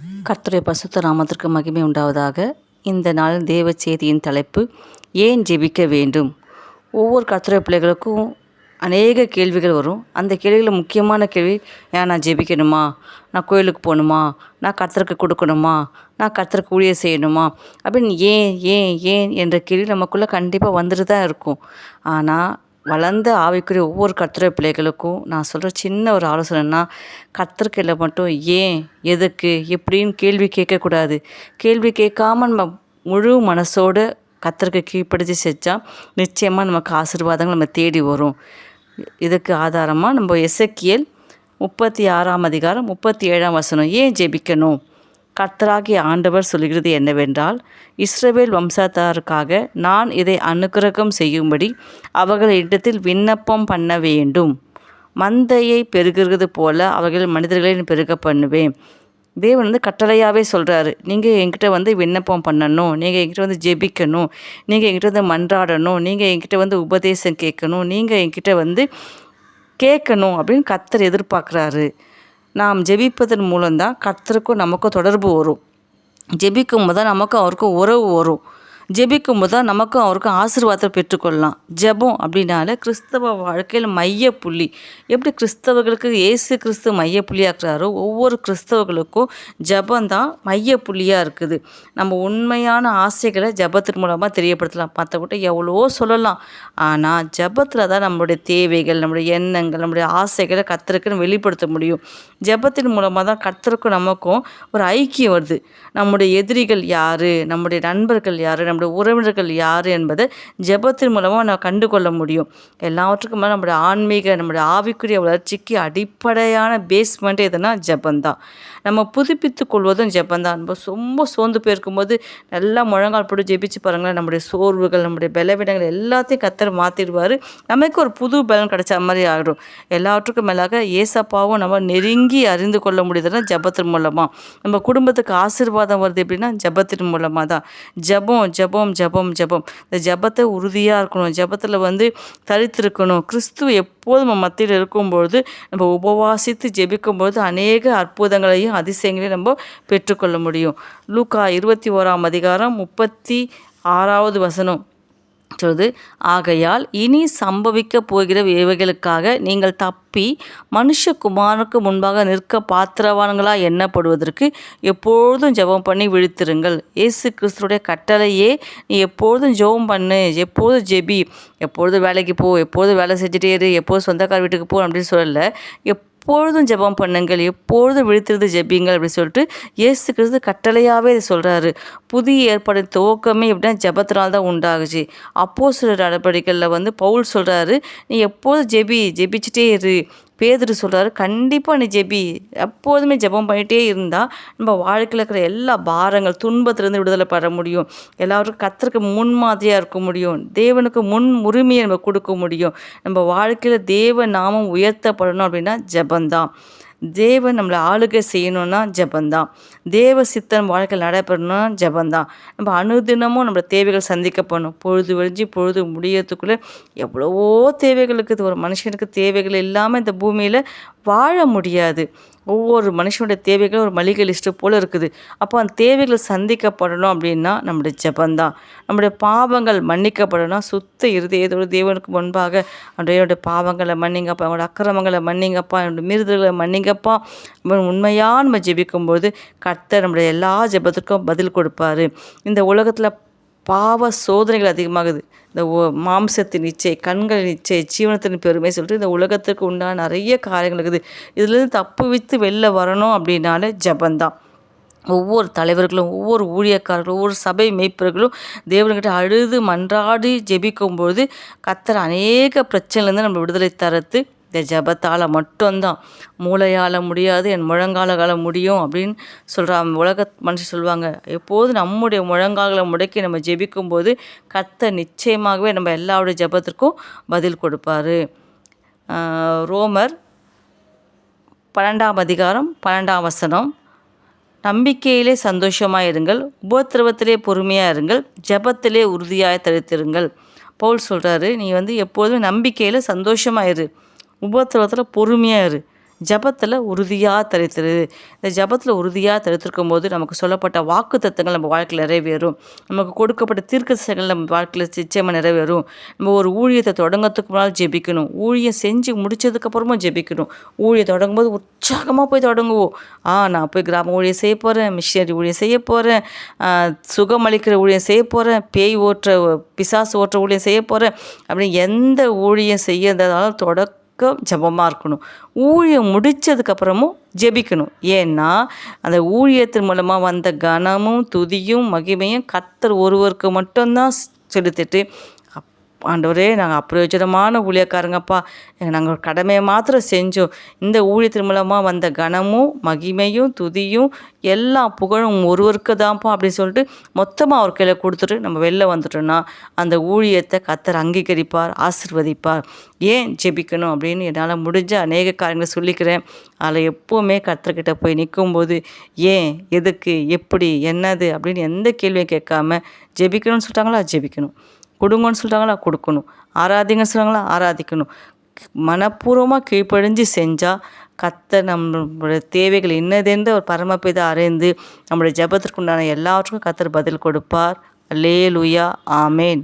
கர்த்தருடைய பசுத்த நாமத்திற்கு மகிமை உண்டாவதாக. இந்த நாள் தேவ செய்தியின் தலைப்பு ஏன் ஜெபிக்க வேண்டும்? ஒவ்வொரு கர்த்தருடைய பிள்ளைகளுக்கும் அநேக கேள்விகள் வரும். அந்த கேள்விகளில் முக்கியமான கேள்வி ஏன் நான் ஜெபிக்கணுமா? நான் கோயிலுக்கு போகணுமா? நான் கர்த்தருக்கு கொடுக்கணுமா? நான் கர்த்தருக்கு ஊழியம் செய்யணுமா? அப்படின்னு ஏன் ஏன் ஏன் என்ற கேள்வி நமக்குள்ளே கண்டிப்பாக வந்துட்டு தான் இருக்கும். ஆனால் வளர்ந்த ஆவிக்குரிய ஒவ்வொரு கத்திர பிள்ளைகளுக்கும் நான் சொல்கிற சின்ன ஒரு ஆலோசனைன்னா கத்திரக்கையில் மட்டும் ஏன் எதுக்கு எப்படின்னு கேள்வி கேட்கக்கூடாது. கேள்வி கேட்காம நம்ம முழு மனசோடு கர்த்தருக்கு கீழ்ப்படுத்தி செஞ்சால் நிச்சயமாக நமக்கு ஆசீர்வாதங்கள் நம்ம தேடி வரும். இதுக்கு ஆதாரமாக நம்ம எசக்கியல் முப்பத்தி ஆறாம் அதிகாரம் முப்பத்தி ஏழாம் வசனம் ஏன் ஜெபிக்கணும்? கர்த்தராகிய ஆண்டவர் சொல்கிறது என்னவென்றால் இஸ்ரவேல் வம்சத்தாருக்காக நான் இதை அனுக்கிரகம் செய்யும்படி அவர்கள் இடத்தில் விண்ணப்பம் பண்ண வேண்டும். மந்தையை பெருகிறது போல அவர்கள் மனிதர்களை பெருக பண்ணுவேன். தேவன் வந்து கட்டளையாகவே சொல்கிறாரு நீங்கள் என்கிட்ட வந்து விண்ணப்பம் பண்ணணும். நீங்கள் என்கிட்ட வந்து ஜெபிக்கணும். நீங்கள் என்கிட்ட வந்து மன்றாடணும். நீங்கள் என்கிட்ட வந்து உபதேசம் கேட்கணும். நீங்கள் என்கிட்ட வந்து கேட்கணும் அப்படின்னு கத்தர் எதிர்பார்க்குறாரு. நாம் ஜெபிப்பதன் மூலம்தான் கர்த்தருக்கும் நமக்கும் தொடர்பு வரும். ஜெபிக்கும் போது தான் நமக்கும் அவருக்கும் உறவு வரும். ஜெபிக்கும் போது தான் நமக்கும் அவருக்கும் ஆசீர்வாதத்தை பெற்றுக்கொள்ளலாம். ஜெபம் அப்படின்னால கிறிஸ்தவ வாழ்க்கையில் மைய புள்ளி எப்படி கிறிஸ்தவர்களுக்கு இயேசு கிறிஸ்து மைய புள்ளியாக்குறாரோ ஒவ்வொரு கிறிஸ்தவர்களுக்கும் ஜெபம் தான் மைய புள்ளியாக இருக்குது. நம்ம உண்மையான ஆசைகளை ஜெபத்தின் மூலமாக தெரியப்படுத்தலாம். மற்றவங்கிட்ட எவ்வளவோ சொல்லலாம். ஆனால் ஜெபத்தில் தான் நம்மளுடைய தேவைகள் நம்முடைய எண்ணங்கள் நம்முடைய ஆசைகளை கத்தருக்குன்னு வெளிப்படுத்த முடியும். ஜெபத்தின் மூலமாக தான் கத்தருக்கும் நமக்கும் ஒரு ஐக்கியம் வருது. நம்முடைய எதிரிகள் யார்? நம்முடைய நண்பர்கள் யார்? நம்முடைய உறவினர்கள் யார் என்பது ஜெபத்தின் மூலமாக நான் கண்டு கொள்ள முடியும். எல்லாவற்றுக்கும் நம்முடைய ஆன்மீக நம்முடைய ஆவிக்குரிய வளர்ச்சிக்கு அடிப்படையான பேஸ்மெண்ட் எதுனா ஜபந்தான். நம்ம புதுப்பித்து கொள்வதும் ஜபந்தான். நம்ம ரொம்ப சோர்ந்து போயிருக்கும்போது நல்லா முழங்கால் போட்டு ஜெபிச்சு பாருங்களேன். நம்முடைய சோர்வுகள் நம்முடைய பலவீனங்கள் எல்லாத்தையும் கத்தர் மாற்றிடுவார் நமக்கு ஒரு புது பலன் கிடைச்ச மாதிரி ஆகிடும் எல்லாவற்றுக்கும் மேலாக ஏசப்பாவும் நம்ம நெருங்கி அறிந்து கொள்ள முடியுதுன்னா ஜெபத்தின் மூலமாக நம்ம குடும்பத்துக்கு ஆசீர்வாதம் வருது எப்படின்னா ஜெபத்தின் மூலமாக தான் ஜெபம் ஜெபம் ஜெபம் ஜெபம் இந்த ஜெபத்தை உறுதியாக இருக்கணும். ஜெபத்தில் வந்து தரித்திருக்கணும். கிறிஸ்துவ எப்போதும் நம்ம மத்தியில் இருக்கும்பொழுது நம்ம உபவாசித்து ஜெபிக்கும்பொழுது அநேக அற்புதங்களையும் அதிசயங்களையும் நம்ம பெற்றுக்கொள்ள முடியும். லூக்கா இருபத்தி ஓராம் அதிகாரம் முப்பத்தி ஆறாவது வசனம். சொல்லுது ஆகையால் இனி சம்பவிக்க போகிற இவைகளுக்காக நீங்கள் தப்பி மனுஷகுமாரனுக்கு முன்பாக நிற்க பாத்திரவான்களா எண்ணப்படுவதற்கு எப்பொழுதும் ஜெபம் பண்ணி விழித்திருங்கள். இயேசு கிறிஸ்துடைய கட்டளையே நீ எப்பொழுதும் ஜெபம் பண்ணு எப்போதும் ஜெபி எப்பொழுதும் வேலைக்கு போ எப்போதும் வேலை செஞ்சுட்டே இரு எப்போதும் சொந்தக்கார் வீட்டுக்கு போ அப்படின்னு சொல்லலை. எப் எப்பொழுதும் ஜெபம் பண்ணுங்கள் எப்பொழுதும் விழித்திருந்து ஜெபிங்கள் அப்படின்னு சொல்லிட்டு இயேசு கிறிஸ்து கட்டளையாகவே இதை சொல்கிறாரு புதிய ஏற்பாடு துவக்கமே எப்படின்னா ஜெபத்தினால்தான் தான் உண்டாகுச்சு. அப்போ சில நடவடிக்கைகளில் வந்து பவுல் சொல்கிறாரு நீ எப்போதும் ஜெபி ஜெபிச்சுட்டே இரு. பேதுரு சொல்கிறாரு கண்டிப்பாக நீ ஜெபி. எப்போதுமே ஜெபம் பண்ணிகிட்டே இருந்தால் நம்ம வாழ்க்கையில் இருக்கிற எல்லா பாரங்கள் துன்பத்திலேருந்து விடுதலை பெற முடியும். எல்லாருக்கும் கத்தருக்கு முன்மாதிரியாக இருக்க முடியும். தேவனுக்கு முன் உரிமையை நம்ம கொடுக்க முடியும். நம்ம வாழ்க்கையில் தேவ நாமம் உயர்த்தப்படணும் அப்படின்னா ஜபந்தான் தேவன் நம்மளை ஆளுகை செய்யணும்னா ஜபந்தான். தேவ சித்தன் வாழ்க்கையில் நடைபெறணும்னா ஜபந்தான். நம்ம அனுதினமும் நம்மளோட தேவைகள் சந்திக்கப்படணும் பொழுது வெழிஞ்சு பொழுது முடியறதுக்குள்ளே எவ்வளவோ தேவைகள் இருக்குது. ஒரு மனுஷனுக்கு தேவைகள் இல்லாமல் இந்த பூமியில் வாழ முடியாது. ஒவ்வொரு மனுஷனுடைய தேவைகளும் ஒரு மளிகை லிஸ்ட்டு போல் இருக்குது. அப்போ அந்த தேவைகள் சந்திக்கப்படணும் அப்படின்னா நம்முடைய ஜபந்தான். நம்முடைய பாவங்கள் மன்னிக்கப்படணும். சுத்த இருதயத்தோடு தேவனுக்கு முன்பாக என்னுடைய பாவங்களை மன்னிங்கப்பா என்னோட அக்கிரமங்களை மன்னிங்கப்பா என்னோட மீறுதல்களை மன்னிங்கப்பா. உண்மையாக நம்ம ஜெபிக்கும்போது கர்த்தர் நம்முடைய எல்லா ஜெபத்துக்கும் பதில் கொடுப்பாரு. இந்த உலகத்தில் பாவ சோதனைகள் அதிகமாகுது. இந்த மாம்சத்தின் இச்சை கண்களின் இச்சை ஜீவனத்தின் பெருமை சொல்லிட்டு இந்த உலகத்துக்கு உண்டான நிறைய காரியங்கள் இருக்குது. இதுலேருந்து தப்பு வித்து வெளில வரணும் அப்படின்னாலே ஜபந்தான். ஒவ்வொரு தலைவர்களும் ஒவ்வொரு ஊழியக்காரர்களும் ஒவ்வொரு சபை மேய்ப்பர்களும் தேவன்கிட்ட அழுது மன்றாடி ஜெபிக்கும்பொழுது கத்தர் அநேக பிரச்சனைலேருந்து நம்ம விடுதலை தரத்து இந்த ஜபத்தால் மட்டும்தான். மூளையால் முடியாது என் முழங்கால முடியும் அப்படின்னு சொல்கிற உலக மனுஷன் சொல்லுவாங்க. எப்போது நம்முடைய முழங்கால்களை முடக்கி நம்ம ஜெபிக்கும்போது கத்த நிச்சயமாகவே நம்ம எல்லாருடைய ஜபத்திற்கும் பதில் கொடுப்பாரு. ரோமர் பன்னெண்டாம் அதிகாரம் பன்னெண்டாம் வசனம். நம்பிக்கையிலே சந்தோஷமாக இருங்கள் உபத்திரவத்திலே பொறுமையாக இருங்கள் ஜபத்திலே உறுதியாக தடுத்திருங்கள் பவுல் சொல்கிறாரு நீ வந்து எப்போதும் நம்பிக்கையில் சந்தோஷமாக இரு உபத்திரவத்தில் பொறுமையாக இரு. ஜபத்தில் உறுதியாக தரித்திரு. இந்த ஜபத்தில் உறுதியாக தரித்திருக்கும் போது நமக்கு சொல்லப்பட்ட வாக்கு தத்துவங்கள் நம்ம வாழ்க்கையில் நிறைவேறும். நமக்கு கொடுக்கப்பட்ட தீர்க்க தீர்க்கசைகள் நம்ம வாழ்க்கையில் நிச்சயமாக நிறைவேறும். நம்ம ஒரு ஊழியத்தை தொடங்கிறதுக்கு முன்னால் ஜெபிக்கணும். ஊழியம் செஞ்சு முடிச்சதுக்கப்புறமும் ஜெபிக்கணும். ஊழியம் தொடங்கும்போது உற்சாகமாக போய் தொடங்குவோம். ஆ நான் போய் கிராம ஊழியம் செய்ய போகிறேன் மிஷினரி ஊழியம் செய்ய போகிறேன் சுகம் அளிக்கிற ஊழியம் செய்ய போகிறேன் பேய் ஓட்டுற பிசாசு ஓட்டுற ஊழியம் செய்ய போகிறேன் அப்படின்னு எந்த ஊழியம் செய்யறதாலும் தொடக்க ஜெபமாக இருக்கணும். ஊழியம் முடித்ததுக்கப்புறமும் ஜெபிக்கணும். ஏன்னா அந்த ஊழியத்தின் மூலமாக வந்த கனமும் துதியும் மகிமையும் கத்தர் ஒருவருக்கு மட்டும்தான் செலுத்திட்டு ஆண்டவரே நாங்கள் அப்பிரயோஜனமான ஊழியக்காரங்கப்பா. நாங்கள் கடமையை மாத்திரம் செஞ்சோம். இந்த ஊழியத்தின் மூலமாக வந்த கனமும் மகிமையும் துதியும் எல்லா புகழும் ஒருவருக்கு தான்ப்பா அப்படின்னு சொல்லிட்டு மொத்தமாக அவர் கையில் கொடுத்துட்டு நம்ம வெளில வந்துட்டோம்னா அந்த ஊழியத்தை கத்தர் அங்கீகரிப்பார் ஆசிர்வதிப்பார். ஏன் ஜெபிக்கணும் அப்படின்னு என்னால் முடிஞ்ச அநேக காரியங்களை சொல்லிக்கிறேன். அதில் எப்போவுமே கத்தர்கிட்ட போய் நிற்கும்போது ஏன் எதுக்கு எப்படி என்னது அப்படின்னு எந்த கேள்வியும் கேட்காம ஜெபிக்கணும்னு சொல்லிட்டாங்களா? ஜெபிக்கணும். கொடுங்கன்னு சொல்லிட்டாங்களா கொடுக்கணும். ஆராதிங்கன்னு சொல்கிறாங்களா ஆராதிக்கணும். மனப்பூர்வமாக கீழ்ப்படிஞ்சு செஞ்சால் கத்த நம்மளுடைய தேவைகள் என்னதென்று ஒரு பரமபிதா அறிந்து நம்முடைய ஜெபத்திற்குண்டான எல்லாவற்றுக்கும் கத்தர் பதில் கொடுப்பார். லேலுயா ஆமேன்.